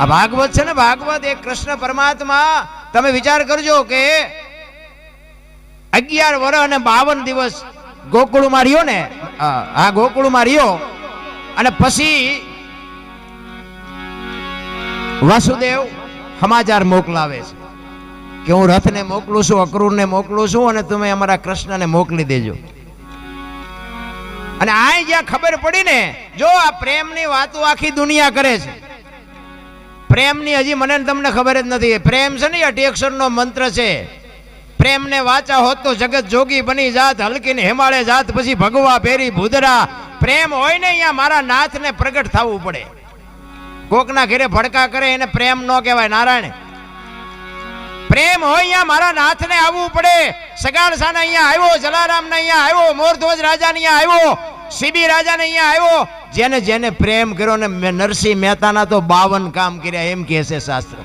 આ ભાગવત છે ને, ભાગવત એ કૃષ્ણ પરમાત્મા, તમે વિચાર કરજો કે અગિયાર વર્ષ અને બાવન દિવસ ગોકુળમાં રહ્યો ને આ ગોકુળમાં રહ્યો, અને પછી વાસુદેવ સમાચાર મોકલાવે છે કે હું રથને મોકલું છું, અક્રૂરને મોકલું છું અને તમે અમારા કૃષ્ણને મોકલી દેજો. અને આ જ્યાં ખબર પડી ને, જો આ પ્રેમની વાતો આખી દુનિયા કરે છે. પ્રેમની હજી મને તમને ખબર જ નથી. પ્રેમ છે ને અઢી અક્ષરનો મંત્ર છે. પ્રેમને વાચા હોત તો જગત જોગી બની જાત, હલકીને હિમાલય જાત, પછી ભગવા ભેરી ભૂદરા. પ્રેમ હોય ને અહીંયા મારા નાથને પ્રગટ થવું પડે. કોકના ઘરે ભડકા કરે એને પ્રેમ ન કહેવાય, નારાયણ. પ્રેમ હોય અહીંયા મારા નાથને આવવું પડે. સગાણસાને અહીંયા આવ્યો, જલારામને અહીંયા આવ્યો, મોરધ્વજ રાજાને અહીંયા આવ્યો. સીબી રાજાને અહીંયા આવ્યો. જેને જેને પ્રેમ કર્યો ને નરસિંહ મહેતાના તો બાવન કામ કર્યા એમ કહે છે શાસ્ત્ર.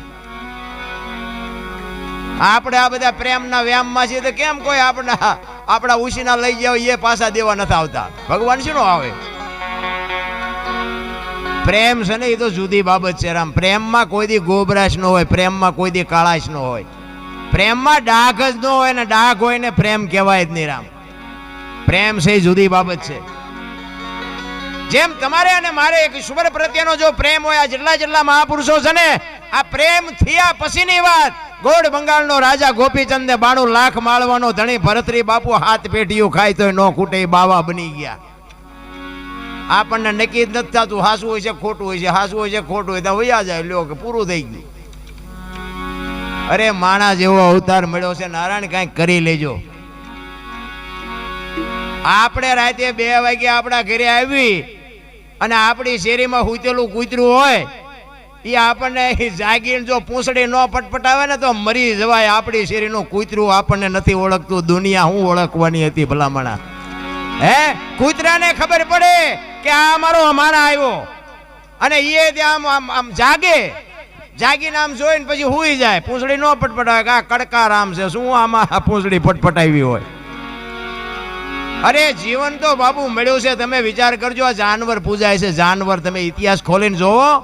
આપણે આ બધા પ્રેમના વ્યામમાં છીએ તો કેમ કોઈ આપણા આપણા ઉશીના લઈ જાવ એ પાછા દેવા નથી આવતા. ભગવાન શું આવે? પ્રેમ છે ને એ તો જુદી બાબત છે રામ. પ્રેમમાં કોઈ દી ગોબરાશ ન હોય, પ્રેમમાં કોઈ દી કાળાશ ન હોય. પ્રેમમાં ડાઘ જ ન હોય ને ડાઘ હોય ને પ્રેમ કહેવાય જ નહીં રામ. પ્રેમ છે જુદી બાબત છે. જેમ તમારે અને મારે ઈશ્વર પ્રત્યેનો જો પ્રેમ હોય, આ જેટલા જેટલા મહાપુરુષો છે ને, આ પ્રેમ થયા પછીની વાત. ગોળ બંગાળનો રાજા ગોપીચંદે બાણું લાખ માળવાનો ધણી ભરતરી બાપુ હાથ પેટીયું ખાય તોય નો ખૂટે બાવા બની ગયા. આપણને નક્કી જ નથી થતું હાસું હોય છે, ખોટું હોય છે હાસું હોય છે, ખોટું હોય, તો વયા જાય, લ્યો કે પૂરું થઈ ગયું. અરે માણા જેવો અવતાર મળ્યો છે, નારાયણ કાંઈક કરી લેજો. આપણે રાતે બે વાગે આપણા ઘરે આવી અને આપણી શેરીમાં હુતેલું કૂતરું હોય એ આપણને જાગીને જો પૂંછડી ન પટપટાવે ને તો મરી જવાય. આપણી શેરીનું કૂતરું આપણને નથી ઓળખતું. દુનિયા હું ઓળખવાની હતી ભલામણા. હે? કૂતરાને ખબર પડે કે આ અમારો અમારા આવ્યો. અને એ ત્યાં આમ આમ જાગે. જાગીને આમ જોઈને પછી હુઈ જાય. પૂંછડી ન પટપટાવે કે આ કડકાર આમ છે. શું આમાં આ પૂંછડી પટપટાવી હોય? અરે, જીવન તો બાબુ મળ્યું છે. તમે વિચાર કરજો, આ જાનવર પૂજાય છે. જાનવર તમે ઇતિહાસ ખોલીને જોવો.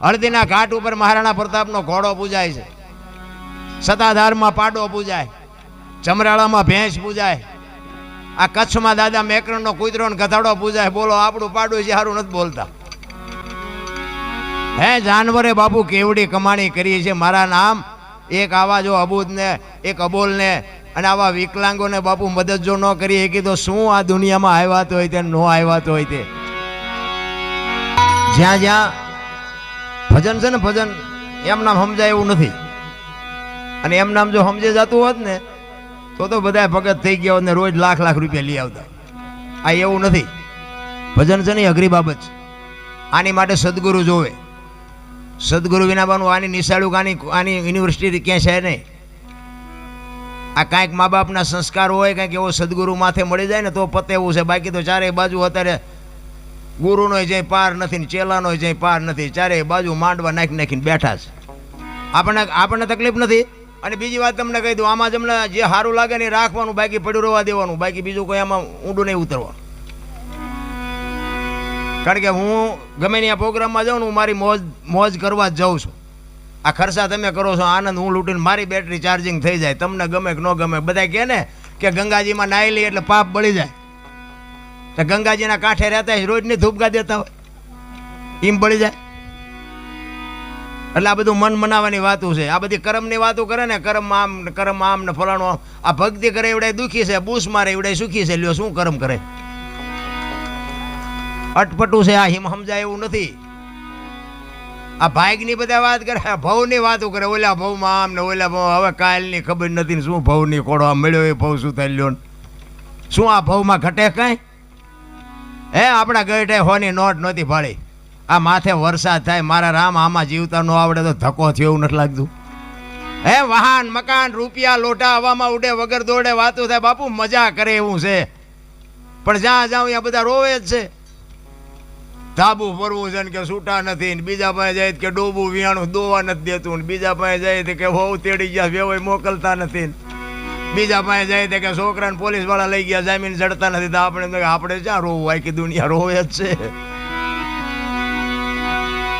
હળદીના ઘાટ ઉપર મહારાણા પ્રતાપનો ઘોડો પૂજાય છે. સતાધારમાં પાડો પૂજાય. ચમરાળામાં ભેંસ પૂજાય. આ કચ્છમાં દાદા મેકરણનો કૂતરો ને પૂજાય. બોલો, આપણું પાડું છે સારું નથી બોલતા. હે, જાનવરે બાપુ કેવડી કમાણી કરી છે. મારા નામ એક આવા જો અબૂદને, એક અબોલ ને અને આવા વિકલાંગોને બાપુ મદદ જો ન કરી શકી તો શું આ દુનિયામાં આવ્યા તો હોય તે ન આવ્યા તો હોય તે? જ્યાં જ્યાં ભજન છે ને ભજન, એમ નામ સમજાય એવું નથી. અને એમ નામ જો સમજે જતું હોત ને, તો તો બધા ભગત થઈ ગયા હોત ને રોજ લાખ લાખ રૂપિયા લઈ આવતા. આ એવું નથી. ભજન છે ને અઘરી બાબત છે. આની માટે સદગુરુ જોવે. સદગુરુ વિના બાનું આની નિશાળું આની આની યુનિવર્સિટી ક્યાંય છે નહીં. આ કાંઈક મા બાપના સંસ્કાર હોય, કાંઈક એવો સદગુરુ માથે મળી જાય ને તો પતે એવું છે. બાકી તો ચારેય બાજુ અત્યારે ગુરુનો જઈ પાર નથી ને ચેલાનો જઈ પાર નથી. ચારેય બાજુ માંડવા નાખી નાખીને બેઠા છે. આપણને આપણને તકલીફ નથી? અને બીજી વાત તમને કહી દઉં, આમાં તમને જે સારું લાગે ને રાખવાનું, બાકી પડ્યું રહેવા દેવાનું. બાકી બીજું કોઈ આમાં ઊંડું નહીં ઉતરવાનું. કારણ કે હું ગમે ત્યાં પ્રોગ્રામમાં જાઉં ને હું મારી મોજ મોજ કરવા જ જાઉં છું. આ ખર્ચા તમે કરો છો, આનંદ હું લૂંટીને મારી બેટરી ચાર્જિંગ થઈ જાય. તમને ગમે કે ન ગમે બધા કહે ને કે ગંગાજીમાં નાહી લઈએ એટલે પાપ બળી જાય. તો ગંગાજીના કાંઠે રહેતા હોય, રોજની ધૂપગા દેતા હોય એમ બળી જાય. એટલે આ બધું મન મનાવવાની વાતો છે. આ બધી કરમની વાતો કરે ને, કરમ આમ કરમ આમ ને ફલાણું આ ભક્તિ કરે એવડાય દુઃખી છે, બૂસ મારે એવડાય સુખી છે. લ્યો, શું કરમ કરે? અટપટું છે આ, હિમ સમજાય એવું નથી. આ ભાગની બધા વાત કરે, આ ભવની વાતો કરે. ઓલા ભવમાં આમ ને ઓલા ભવ હવે કાલની ખબર નથી ને શું ભવની કોડો આ મળ્યો એ ભવ શું થઈ લ્યો શું આ ભવમાં ઘટે કાંઈ? હે, આપણા ગઈટે હોની નોટ નહોતી ભાળી આ માથે વરસાદ થાય, મારા રામ આમાં જીવતા ન આવડે તો ધક્કો થયો એવું નથી લાગતું. હે, વાહન, મકાન, રૂપિયા, લોટા હવામાં ઉડે, વગર દોડે વાતો થાય. બાપુ, મજા કરે એવું છે. પણ જ્યાં જાઉં ત્યાં બધા રોવે જ છે. ધાબુ ફરવું છે ને કે છૂટા નથી ને બીજા પાસે જાય કે ડોબું વિયાણું દોવા નથી દેતું ને બીજા પાસે જાય કે હોવ તેડી ગયા વેવાય મોકલતા નથી બીજા પાસે જાય કે છોકરાને પોલીસવાળા લઈ ગયા, જામીન ચડતા નથી. તો આપણે આપણે ક્યાં રોવું? આખી દુનિયા રોવે જ છે.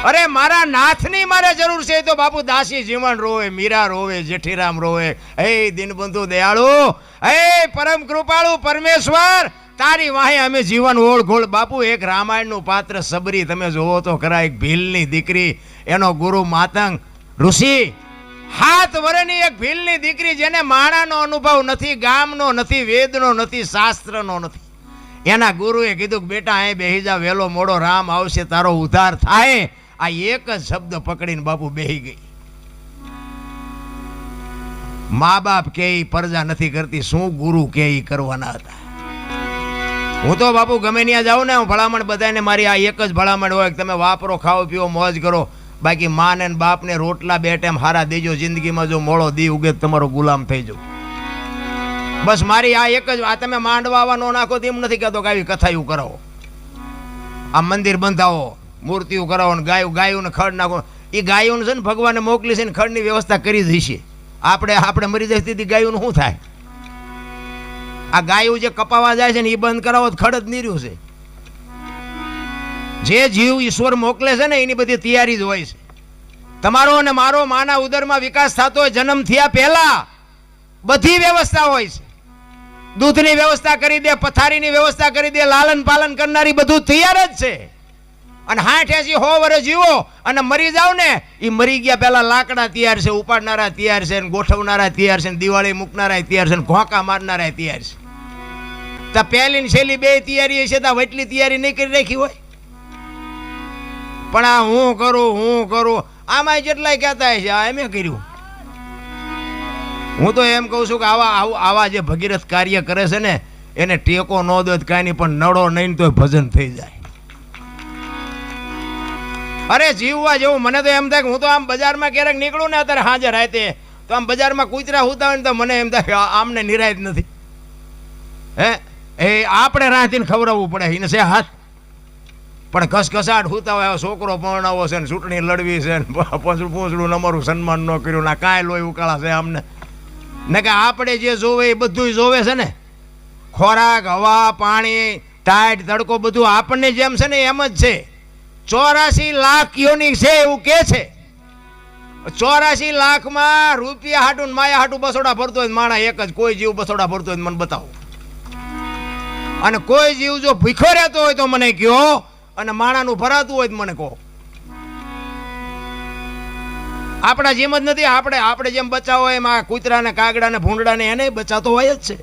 અરે મારા નાથની મારે જરૂર છે. તો બાપુ દાસી જીવન રોવે, મીરા રોવે, જેઠીરામ રોવે. હે દિનબંધુ દયાળુ, હે પરમ કૃપાળુ પરમેશ્વર તારી વાહે અમે જીવન ઓળઘોળ. બાપુ, એક રામાયણનું પાત્ર સબરી. તમે જોવો તો ખરા, એક ભીલની દીકરી, એનો ગુરુ માતંગ. ઋષિ, હાથ વરેની એક ભીલની દીકરી જેને માણાનો અનુભવ નથી, ગામનો નથી, વેદનો નથી, શાસ્ત્રનો નથી. એના ગુરુએ કીધું કે, બેટા, અહીં બેહી જા વહેલો મોડો, રામ આવશે, તારો ઉદ્ધાર થાય. આ એક જ શબ્દ પકડીને બાપુ બેહી ગઈ. મા બાપ કે પરજા નથી કરતી, શું ગુરુ કે કરવાના હતા? હું તો બાપુ ગમે ત્યાં જાઉં ને, હું ભલામણ બધાને મારી આ એક જ ભલામણ હોય તમે વાપરો, ખાઓ, પીઓ, મોજ કરો. બાકી માને ને બાપને રોટલા બે ટાઈમ હારા દેજો, જિંદગીમાં જો મોળો દી ઉગે તમારો ગુલામ થઈ જાવ બસ મારી આ એક જ, આ તમે માંડવા નો નાખો તો એમ નથી કહેતો કે આવી કથાયું કરાવો. આ મંદિર બંધાવો, મૂર્તિઓ કરાવો ને ગાયું ગાયું ને ખડ નાખો. એ ગાયું છે ને ભગવાને મોકલી છે ને ખડની વ્યવસ્થા કરી દઈશી આપણે આપણે મરી જતી ગાયું શું થાય? આ ગાયું જે કપાવા જાય છે ને એ બંધ કરાવો ખડત ખડ જ નીર્યું છે. જે જીવ ઈશ્વર મોકલે છે ને એની બધી તૈયારી જ હોય છે. તમારો અને મારો માના ઉદરમાં વિકાસ થતો હોય, જન્મ થયા પહેલા બધી વ્યવસ્થા હોય છે. દૂધની વ્યવસ્થા કરી દે, પથારીની વ્યવસ્થા કરી દે, લાલન પાલન કરનારી બધું તૈયાર જ છે. અને હાઠ એસી હો વર્ષ જીવો અને મરી જાવ ને એ મરી ગયા પહેલા લાકડા તૈયાર છે, ઉપાડનારા તૈયાર છે ગોઠવનારા તૈયાર છે દિવાળી મૂકનારા તૈયાર છે ઘોંકા મારનારા તૈયાર છે. તો પહેલી ને છેલ્લી બે તૈયારી છે તો એટલી તૈયારી નહીં કરી રાખી હોય? પણ આ હું કરું હું કરું આમાં જેટલાય કહેતા છે આ એમે કર્યું. હું તો એમ કહું છું કે આવા, આવું- જે ભગીરથ કાર્ય કરે છે ને, એને ટેકો ન દો કાંઈ નહીં, પણ નડો નહીં તો ભજન થઈ જાય. અરે જીવવા જેવું, મને તો એમ થાય કે હું તો આમ બજારમાં ક્યારેક નીકળું ને અત્યારે હાજર રાતે, તો આમ બજારમાં કૂતરા હોતા હોય ને તો મને એમ થાય આમને નિરાયત નથી. હે? એ આપણે રાહતીને ખવડાવવું પડે એને છે હાથ. પણ ઘસઘસાટ હુતા હોય છોકરો પરણાવો છે ને, ચૂંટણી લડવી છે ને પોસડું અમારું સન્માન ન કર્યું ના કાંઈ લોહી ઉકાળા છે અમને ને કે આપણે જે જોવે એ બધું જોવે છે ને. ખોરાક, હવા, પાણી, ટાઈટ, તડકો બધું આપણને જેમ છે ને એમ જ છે. ચોરાસી લાખ યોની છે એવું કે છે. ચોરાસી લાખમાં રૂપિયા હાટું માયા હાટું બસોડા ભરતો હોય માણા એક જ, કોઈ જીવ બસોડા ભરતો હોય મને બતાવો. અને કોઈ જીવ જો ભીખો રહેતો હોય તો મને કયો અને માણાનું ભરાતું હોય તો મને કહો. આપણા જેમ જ નથી, આપણે આપણે જેમ બચાવો એમ આ કૂતરાને, કાગડાને, ભૂંડડાને એને બચાતો હોય જ છે.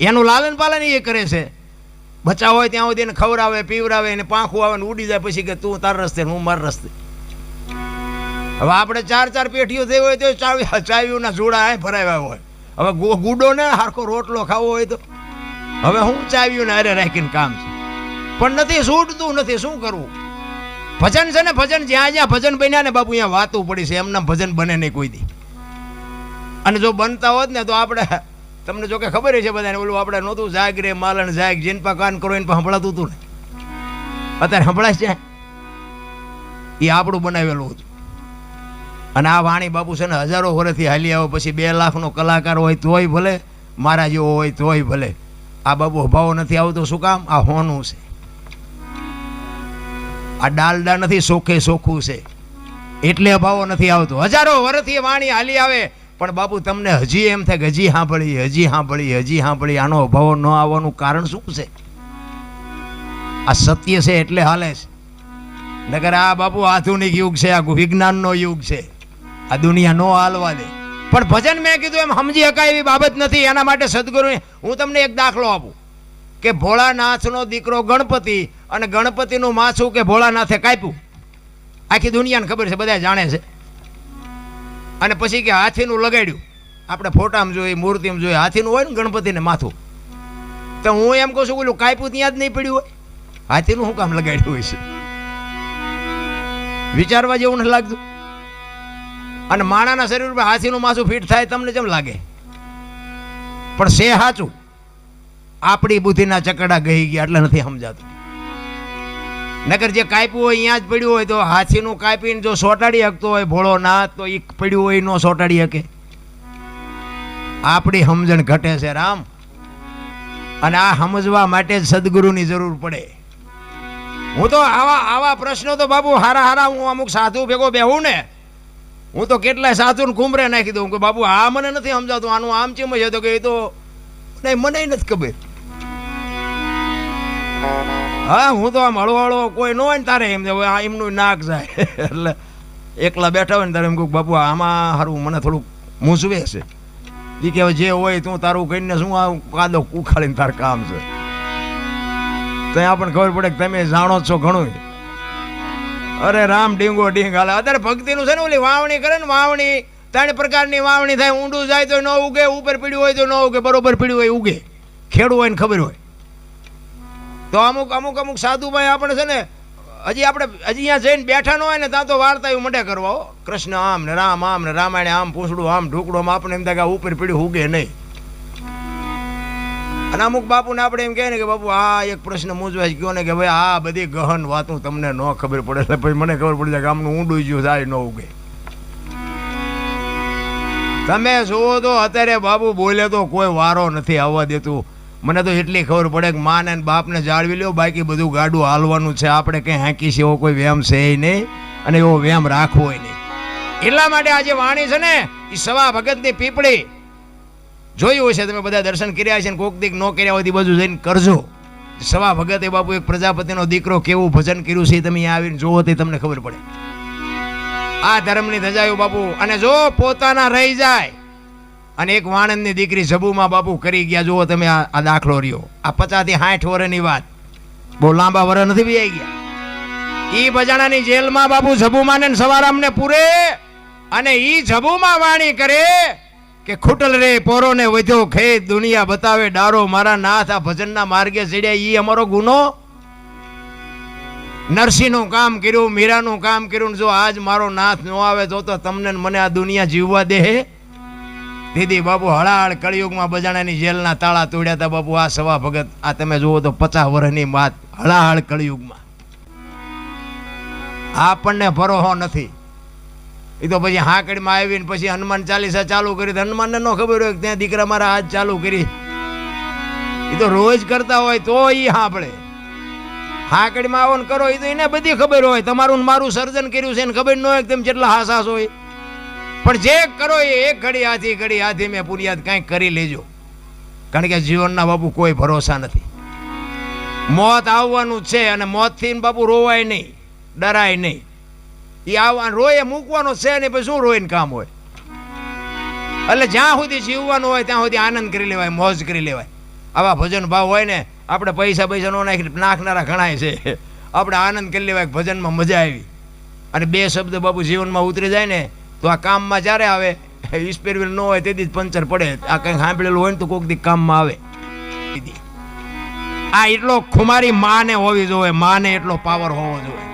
એનું લાલન પાલન એ કરે છે. બચાવ હોય ત્યાં સુધી એને ખવડાવે, પીવડાવે, એને પાંખું આવે ને ઉડી જાય પછી કે તું તાર રસ્તે હું માર રસ્તે. હવે આપણે ચાર ચાર પેઢીઓ થઈ હોય તો ચાવી, ચાવીઓના જોડા ભરાવ્યા હોય. હવે ગુડો ને હારખો રોટલો ખાવો હોય તો હવે હું ચાવ્યું ને અરે રાખીને કામ છે. પણ નથી છૂટતું, નથી શું કરવું? ભજન છે ને ભજન, જ્યાં જ્યાં ભજન બન્યા ને બાપુ, અહીંયા વાતું પડી છે એમના ભજન બને નહીં કોઈ દી. અને જો બનતા હોત ને તો આપણે, તમને જો કે ખબર છે બધાને, ઓલું આપણે નહોતું જાગ રે, માલણ જાગ, જેન પા કાન કરો એને સંભળાતું હતું ને. અત્યારે સંભળાય છે? એ આપણું બનાવેલું હતું. અને આ વાણી બાપુ છે ને હજારો વર્ષથી હાલી આવો, પછી બે લાખનો કલાકાર હોય તોય ભલે, મારા જેવો હોય તોય ભલે. આ બાબુ અભાવો નથી આવતો, શું કામ? આ હોનું છે. આ ડાલડા નથી સોખે સોખું છે. એટલે અભાવો નથી આવતો. હજારો વર્ષથી વાણી હાલી આવે, પણ બાપુ તમને હજી એમ થાય કે હજી સાંભળી હજી સાંભળી હજી સાંભળી આનો અભાવો ન આવવાનું કારણ શું છે? આ સત્ય છે એટલે હાલે છે. નગર આ બાપુ આધુનિક યુગ છે, આ વિજ્ઞાનનો યુગ છે. આ દુનિયા નો હાલવા દે. પણ ભજન મેં કીધું, એમ સમજી શકાય એવી બાબત નથી, એના માટે સદગુરુ હું તમને એક દાખલો આપું. કે ભોળાનાથનો દીકરો ગણપતિ અને ગણપતિનું માથું કે ભોળાનાથે કાપ્યું. આખી દુનિયાને ખબર છે બધા જાણે છે. અને પછી કે હાથીનું લગાડ્યું. આપણે ફોટામાં જોઈએ, મૂર્તિમાં જોઈએ, હાથીનું હોય ને ગણપતિને માથું. તો હું એમ કહું છું, ઓલું કાપ્યું ત્યાં જ નહીં પડ્યું હોય. હાથીનું શું કામ લગાડ્યું હોય છે? વિચારવા જેવું નથી લાગતું. અને માણાના શરીર ઉપર હાથીનું માથું ફિટ થાય તમને કેમ લાગે? પણ સે સાચું. આપણી બુદ્ધિના ચકડા ગઈ ગયા એટલે નથી સમજાતું. નગર જે કાપ્યું હોય અહીંયા જ પડ્યું હોય તો હાથીનું કાપીને જો સોટાડી શકતો હોય ભોળો ના તો એ પડ્યું હોય ન સોટાડી શકે. આપણી સમજણ ઘટે છે રામ. અને આ સમજવા માટે જ સદગુરુની જરૂર પડે. હું તો આવા આવા પ્રશ્નો તો બાબુ હારા હારા હું અમુક સાધુ ભેગો બેહું ને હું તો કેટલાય સાધુને કુંભરે નાખી દઉં કે બાબુ, આ મને નથી સમજાતું, આનું આમ ચેમ છે? તો કે એ તો નહીં, મને નથી ખબર. હા, હું તો આમ હળવો હળવો કોઈ ન હોય ને તારે એમ આ એમનું નાક જાય. એટલે એકલા બેઠા હોય ને તારે એમ કહું બાપુ, આમાં સારું મને થોડુંક મૂંઝવે છે. એ કે જે હોય તું તારું કહીને શું આ કાદો ઉખાડીને તાર કામ છે? તો આપણને ખબર પડે કે તમે જાણો છો ઘણું અરે રામ ડીંગો ડીંગ હાલે. અત્યારે ભક્તિનું છે ને ઓલી વાવણી કરે ને વાવણી, ત્રણ પ્રકારની વાવણી થાય. ઊંડું જાય તો ન ઉગે, ઉપર પીડ્યું હોય તો ન ઉગે, બરોબર પીડ્યું હોય ઉગે. ખેડું હોય ને ખબર હોય. તો અમુક અમુક અમુક સાધુભાઈ આપણે છે ને, હજી આપણે, હજી અહીંયા જઈને બેઠા ન હોય ને, ત્યાં તો વાર્તા એવું મંડે કરવા કૃષ્ણ આમ ને રામ, આમ ને રામાયણ, આમ પૂછડું, આમ ઢોકડું આમ આપણે એમ થાય ઉપર પીડ્યું ઉગે નહીં. અને અમુક બાપુને આપણે એમ કહે ને કે બાપુ, આ એક પ્રશ્ન મૂંઝવાય ગયો ને કે ભાઈ, આ બધી ગહન વાતું તમને ન ખબર પડે એટલે પછી મને ખબર પડી જાય કે આમનું ઊંડું જ્યું થાય ન ઉગે. તમે જુઓ તો અત્યારે બાબુ બોલે તો કોઈ વારો નથી આવવા દેતું. મને તો એટલી ખબર પડે કે માને ને બાપને જાળવી લ્યો, બાકી બધું ગાડું હાલવાનું છે. આપણે કંઈ હાંકી છે એવો કોઈ વ્યામ છે નહીં અને એવો વ્યામ રાખવો નહીં. એટલા માટે આજે વાણી છે ને એ સવા ભગતની પીપળી. જોયું હશે તમે બધા દર્શન કર્યા છે કોક દીક ન કર્યા હોય તે બધું જઈને કરજો. સવા ભગતે બાપુ એક પ્રજાપતિનો દીકરો કેવું ભજન કર્યું છે તમે આવીને જોવો, તે તમને ખબર પડે. આ ધર્મની ધજાયું બાપુ, અને જો પોતાના રહી જાય, અને એક વાણંદની દીકરી જબુમાં બાપુ કરી ગયા, જુઓ તમે આ દાખલો રહ્યો. આ પચાસથી સાઠ વર્ષની વાત. બહુ લાંબા વર્ષ નથી બી ગયા. ઈ બજાણાની જેલમાં બાપુ જબુમાને ને સવારામને પૂરે, અને ઈ જબુમાં વાણી કરે કે ખૂટલ રે પોરોને વધ્યો, ખેત, દુનિયા બતાવે, ડારો, મારા નાથ, આ ભજનના માર્ગે ચડ્યા, ઈ અમારો ગુનો? નરસિંહનું કામ કર્યું, મીરાનું કામ કર્યું જો આજ મારો નાથ ન આવે, તો તો તમને મને આ દુનિયા જીવવા દે દીદી, બાપુ હળાહળ કળિયુગમાં બજાણાની જેલના તાળા તોડ્યા હતા બાપુ, આ સવા ભગત, આ તમે જુઓ તો પચાસ વર્ષની વાત હળાહળ કળિયુગમાં. આપણને ભરોહો નથી. એ તો પછી હાકડીમાં આવીને પછી હનુમાન ચાલીસા ચાલુ કરી હનુમાનને ન ખબર હોય ત્યાં દીકરા મારા હાથ ચાલુ કરી. એ તો રોજ કરતા હોય તો એ સાંભળે. હાકડીમાં આવો ને કરો એ તો એને બધી ખબર હોય. તમારું મારું સર્જન કર્યું છે એને ખબર ન હોય તેમ જેટલા હાસાસ હોય. પણ જે કરો એ એક ઘડી હાથી ઘડી હાથી મેં પુરિયાદ કાંઈક કરી લેજો. કારણ કે જીવનના બાપુ કોઈ ભરોસા નથી. મોત આવવાનું છે અને મોતથી બાપુ રોવાય નહીં, ડરાય નહીં. એ આવવા રોય મૂકવાનો છે ને પછી શું રોઈને કામ હોય? એટલે જ્યાં સુધી જીવવાનું હોય ત્યાં સુધી આનંદ કરી લેવાય, મોજ કરી લેવાય. આવા ભજન ભાવ હોય ને, આપણે પૈસા પૈસા નો નાખી, નાખનારા ઘણાય છે. આપણે આનંદ કરી લેવાય ભજનમાં મજા આવી. અને બે શબ્દ બાપુ જીવનમાં ઉતરી જાય ને, તો આ કામમાં જ્યારે આવે સ્પેર વ્હીલ ન હોય તેથી જ પંચર પડે. આ કંઈક સાંભળેલું હોય ને તો કોઈક દી કામમાં આવે. આ એટલો ખુમારી માને હોવી જોઈએ, માને એટલો પાવર હોવો જોઈએ.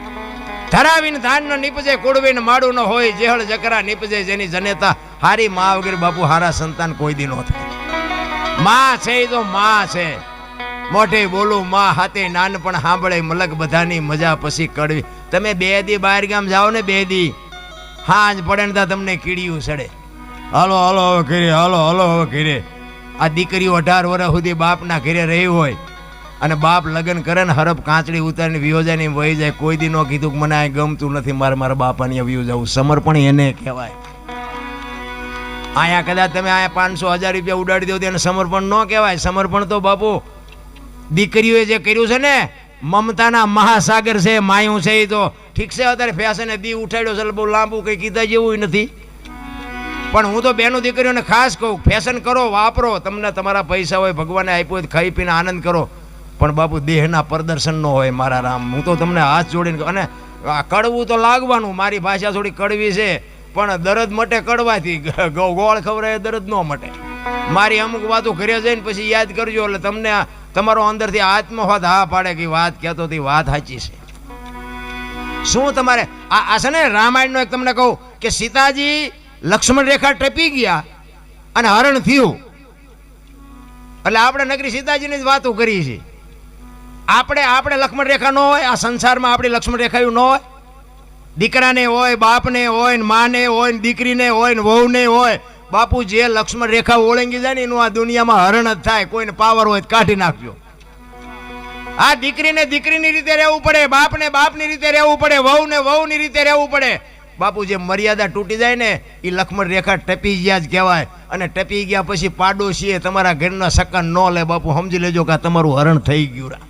ધરાવીને ધાન ન નીપજે કુડવીને માડું ન હોય, જેહળ જકરા નીપજે, જેની જનેતા હારી મા વગેરે બાપુ, હારા સંતાન કોઈ દી નો થાય. મા છે તો મા છે. મોઢે બોલું, મા હાથે નાનપણ સાંભળે, મલક બધાની મજા પછી કડવી. તમે બે દી બહાર ગામ જાઓ ને બે દી, હાજ પડે ને તમને કીડિયું સડે. હાલો હાલો, હવે ઘરે, હાલો હાલો, હવે ઘરે. આ દીકરીઓ અઢાર વર્ષ સુધી બાપના ઘરે રહી હોય. અને બાપ લગ્ન કરે ને હરફ કાંચડી ઉતારીને વિયોજાની વહી જાય. કોઈ દી ન કીધું મને આ ગમતું નથી, મારે મારા બાપાની વ્યૂ જવું સમર્પણ એને કહેવાય. અહીંયા કદાચ તમે અહીંયા પાંચસો હજાર રૂપિયા ઉડાડી દો તેને સમર્પણ ન કહેવાય. સમર્પણ તો બાપુ, દીકરીઓએ જે કર્યું છે ને, મમતાના મહાસાગર છે, માયું છે એ તો ઠીક છે, અત્યારે ફેશને દી ઉઠાડ્યો છે બહુ લાંબુ કંઈ કીધા જેવું નથી. પણ હું તો બેનો દીકરીઓને ખાસ કહું, ફેશન કરો, વાપરો, તમને તમારા પૈસા હોય, ભગવાને આપ્યું હોય ખાઈ પીને આનંદ કરો. પણ બાપુ, દેહના પ્રદર્શન ન હોય મારા રામ. હું તો તમને હાથ જોડીને અને કડવું તો લાગવાનું, મારી ભાષા થોડી કડવી છે, પણ દરદ મટે કડવાથી. ગોળ ખવડાવે દરદ ન મટે. મારી અમુક વાતો ઘરે જઈને પછી યાદ કરજો, એટલે તમને તમારો અંદરથી આત્મવાદ હા પાડે કે વાત કહેતો હતી વાત સાચી છે. શું તમારે, આ આ છે ને રામાયણનો એક તમને કહું કે સીતાજી લક્ષ્મણ રેખા ટપી ગયા અને હરણ થયું. એટલે આપણે નગરી સીતાજીની જ વાતો કરી છે આપણે આપણે લક્ષ્મણ રેખા ન હોય, આ સંસારમાં આપણી લક્ષ્મણ રેખાયું ન હોય. દીકરાને હોય, બાપને હોય, ને માને હોય, ને દીકરીને હોય, ને વહુને હોય. બાપુ જે લક્ષ્મણ રેખા ઓળંગી જાય ને એનું આ દુનિયામાં હરણ જ થાય, કોઈને પાવર હોય કાઢી નાખજો. આ દીકરીને દીકરીની રીતે રહેવું પડે, બાપને બાપની રીતે રહેવું પડે, વહુને વહુની રીતે રહેવું પડે. બાપુ જે મર્યાદા તૂટી જાય ને એ લક્ષ્મણ રેખા ટપી ગયા જ કહેવાય. અને ટપી ગયા પછી પાડોશીએ તમારા ઘરના સકન ન લે, બાપુ સમજી લેજો કે તમારું હરણ થઈ ગયું રા.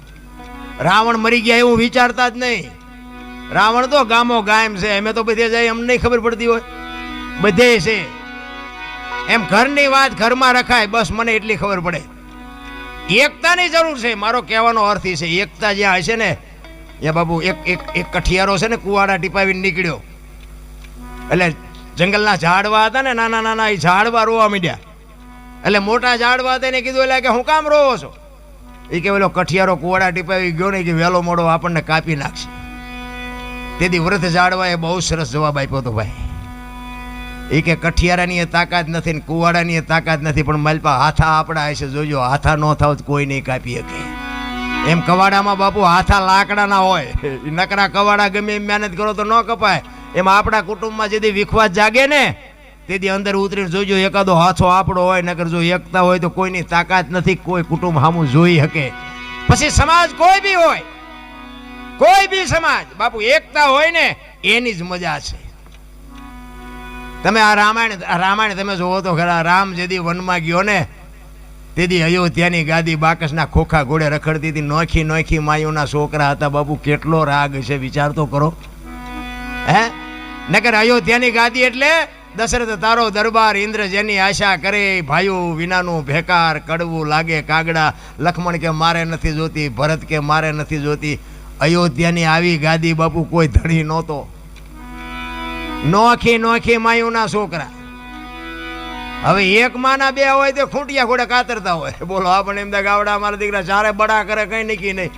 રાવણ મરી ગયા એવું વિચારતા જ નહીં. રાવણ તો ગામો ગાયમ છે, અમે તો બધે જાય અમને ખબર પડતી હોય. બધે છે. એમ ઘરની વાત ઘરમાં રખાય, બસ મને એટલી ખબર પડે. એકતાની જરૂર છે, મારો કહેવાનો અર્થ એ છે, એકતા જ્યાં હશે ને એ બાબુ એક એક એક કઠિયારો છે ને, કુવાડા ટીપાવીને નીકળ્યો. એટલે જંગલના ઝાડવા હતા ને, નાના નાના, એ ઝાડવા રોવા મીડ્યા. એટલે મોટા ઝાડવા હતા એને કીધું, એટલે કે હું કામ રોવો છો? એ કે પેલો કઠિયારો કુવાડા ટીપાવી ગયો ને કે વહેલો મોડો આપણને કાપી નાખશે. તેથી વ્રત ઝાડવાએ બહુ સરસ જવાબ આપ્યો હતો ભાઈ. એ કે કઠિયારાની એ તાકાત નથી ને કુવાડાની એ તાકાત નથી, પણ માલપા હાથા આપણા હશે, જોજો, હાથા ન થાવ કોઈ નહીં કાપી શકે. એમ કવાડામાં બાપુ હાથા લાકડાના હોય. નકરા કવાડા ગમે એમ મહેનત કરો તો ન કપાય. એમાં આપણા કુટુંબમાં જેથી વિખવાદ જાગે ને તેથી અંદર ઉતરીને જોજો, એકાદો હાથો આપણો હોય, નકર જો એકતા હોય તો કોઈની તાકાત નથી, કોઈ કુટુંબ સામું જોઈ શકે. પછી સમાજ કોઈ બી હોય, કોઈ બી સમાજ, બાપુ એકતા હોય ને, એની જ મજા છે. તમે આ રામાયણ રામાયણ તમે જોવો તો ખરા, રામ જેદી વનમાં ગયો ને, તેથી અયોધ્યાની ગાદી બાકસના ખોખા ઘોડે રખડતી હતી, નોખી નોખી માયુના છોકરા હતા, બાપુ કેટલો રાગ છે, વિચાર તો કરો. હે? નકર અયોધ્યાની ગાદી એટલે દશરથ તારો દરબાર ઇન્દ્ર જેની આશા કરે, ભાઈઓ વિનાનું ભેકાર કડવું લાગે કાગડા. લખમણ કે મારે નથી જોતી, ભરત કે મારે નથી જોતી. અયોધ્યાની આવી ગાદી બાપુ કોઈ ધણી નહોતો. નોખી નોખી માયુના છોકરા. હવે એક માના બે હોય તો ખૂંટિયા ખોડા કાતરતા હોય. બોલો આપણે એમ ગાવડા મારા દીકરા, ચારે બડા કરે, કઈ નીકી નહીં.